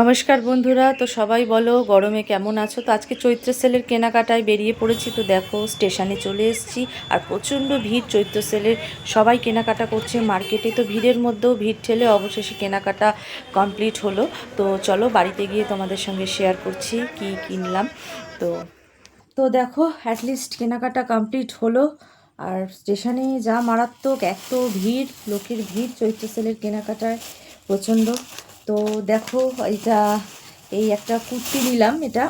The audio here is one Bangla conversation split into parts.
নমস্কার বন্ধুরা, তো সবাই বলো গরমে কেমন আছো? তো আজকে চৈত্র সেলের কেনাকাটায় বেরিয়ে পড়েছি, তো দেখো স্টেশনে চলে এসেছি আর প্রচণ্ড ভিড় চৈত্র সেলের। সবাই কেনাকাটা করছে, মার্কেটে তো ভিড়ের মধ্যেও ভিড় ঠেলে অবশেষে কেনাকাটা কমপ্লিট হলো। তো চলো বাড়িতে গিয়ে তোমাদের সঙ্গে শেয়ার করছি কি কিনলাম। তো তো দেখো অ্যাটলিস্ট কেনাকাটা কমপ্লিট হলো আর স্টেশনে যা মারাত্মক এত ভিড়, লোকের ভিড় চৈত্র সেলের কেনাকাটায় প্রচণ্ড। তো দেখো, এটা এই একটা কুর্তি নিলাম এটা।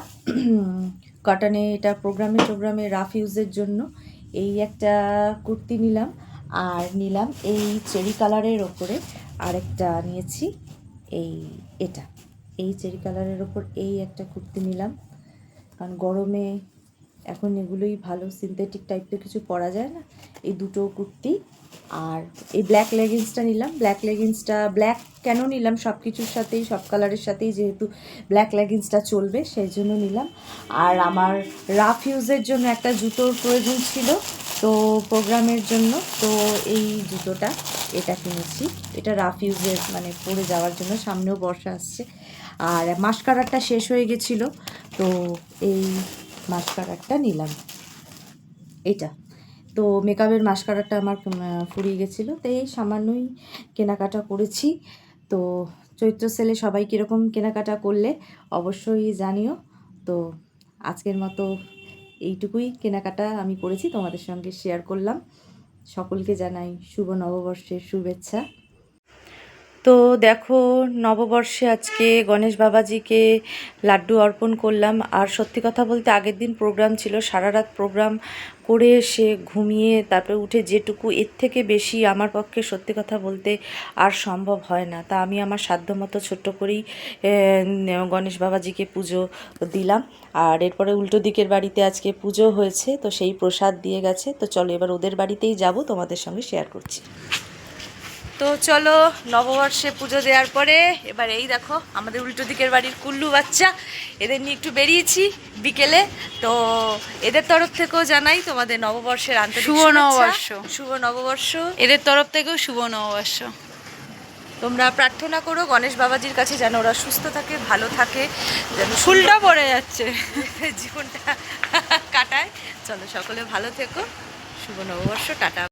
কটনে এটা প্রোগ্রামে টোগ্রামে রাফ ইউজের জন্য এই একটা কুর্তি নিলাম। আর নিলাম এই চেরি কালারের ওপরে আরেকটা নিয়েছি এই এটা। এই চেরি কালারের ওপর এই একটা কুর্তি নিলাম। কারণ গরমে এখন এগুলোই ভালো সিনথেটিক টাইপের কিছু পরা যায় না। এই দুটো কুর্তি আর এই ব্ল্যাক লেগিংসটা নিলাম। ব্ল্যাক লেগিংসটা ব্ল্যাক কেন নিলাম? সব কিছুর সাথেই, সব কালারের সাথেই যেহেতু ব্ল্যাক লেগিংসটা চলবে, সেই জন্য নিলাম। আর আমার রাফ ইউজের জন্য একটা জুতোর প্রয়োজন ছিল, তো প্রোগ্রামের জন্য, তো এই জুতোটা এটা কিনেছি। এটা রাফ ইউজের মানে পরে যাওয়ার জন্য সামনেও বর্ষা আসছে। আর মাস্কারারটা শেষ হয়ে গেছিল, তো এই মাস্কারারটা নিলাম। এটা তো মেকআপের মাস্কারাটা আমার ফুরিয়ে গেছিল। তো এই সামান্যই কেনাকাটা করেছি। তো চৈত্র সেলে সবাই কীরকম কেনাকাটা করলে অবশ্যই জানিও। তো আজকের মতো এইটুকুই কেনাকাটা আমি করেছি, তোমাদের সঙ্গে শেয়ার করলাম। সকলকে জানাই শুভ নববর্ষের শুভেচ্ছা। তো দেখো, নববর্ষে আজকে গণেশ বাবাজিকে লাড্ডু অর্পণ করলাম। আর সত্যি কথা বলতে আগের দিন প্রোগ্রাম ছিল, সারা রাত প্রোগ্রাম করে এসে ঘুমিয়ে তারপরে উঠে যেটুকু, এর থেকে বেশি আমার পক্ষে সত্যি কথা বলতে আর সম্ভব হয় না। তা আমি আমার সাধ্যমতো ছোট্ট করেই গণেশ বাবাজিকে পুজো দিলাম। আর এরপরে উল্টো দিকের বাড়িতে আজকে পুজো হয়েছে, তো সেই প্রসাদ দিয়ে গেছে। তো চলো এবার ওদের বাড়িতেই যাব, তোমাদের সঙ্গে শেয়ার করছি। তো চলো নববর্ষে পুজো দেওয়ার পরে এবার এই দেখো আমাদের উল্টো দিকের বাড়ির কুল্লু বাচ্চা এদের নিয়ে একটু বেরিয়েছি বিকেলে। তো এদের তরফ থেকেও জানাই তোমাদের নববর্ষের আন্তরিক শুভ নববর্ষ। শুভ নববর্ষ। এদের তরফ থেকেও শুভ নববর্ষ। তোমরা প্রার্থনা করো গণেশ বাবাজির কাছে যেন ওরা সুস্থ থাকে ভালো থাকে যেন ফুলটা পড়ে যাচ্ছে। জীবনটা কাটায়। চলো সকলে ভালো থেকো। শুভ নববর্ষ টাটা।